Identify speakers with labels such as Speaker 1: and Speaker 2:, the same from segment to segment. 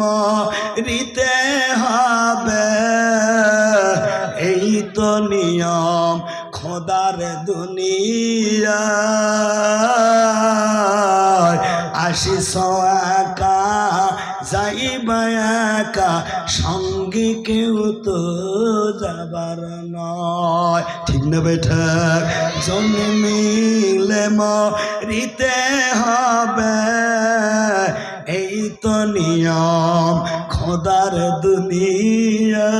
Speaker 1: মরিতে হবে। এই তো নিয়ম খোদার দুনিয়া। আসিস একা, যাইবা সঙ্গে কেউ তো যাবার নয়। ঠিক না বেঠা? জন্মে মিলে মরিতে হবে। তো নিয়ম, খোদার দুনিয়া।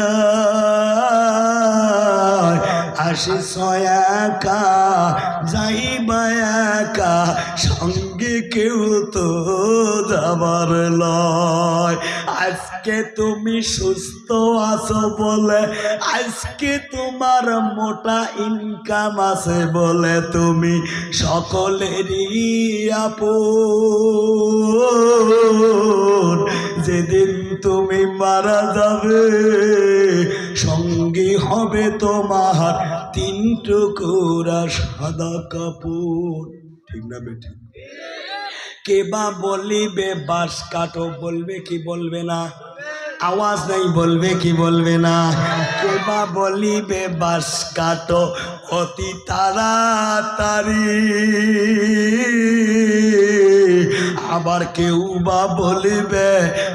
Speaker 1: আসিস একা, যাইবা একা, সঙ্গে কেউ তো যাবার লয়। আজকে তুমি সুস্থ আছো বলে, আজকে তোমার মোটা ইনকাম আছে বলে তুমি সকলেরই আপন। যেদিন তুমি মারা যাবে, সঙ্গী হবে তোমার তিন টুকুরা সাদা কাপড়। ঠিক না বেঠিক কে বা বলিবে বাস কাটো, বলবে কি বলবে না? আওয়াজ নাই, বলবে কি বলবে না? কে বা বলিবে বাস কাটো, অতি তাড়াতাড়ি। আবার কেউ বা বলিবে,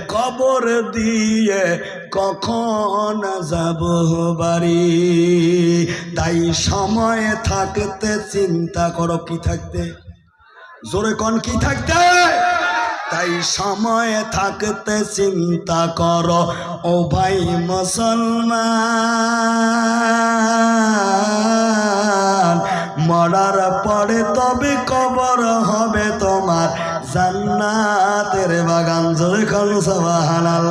Speaker 1: কবর দিয়ে কখন যাব বাড়ি? তাই সময়ে থাকতে চিন্তা করো কি থাকতে? জোরে কন, কি থাকতে? তাই সময়ে থাকতে চিন্তা কর, ও ভাই মুসলমান। মরার পরে তবে কবর হবে তোমার। জান্নাতের বাগান জোরে সবাহানাল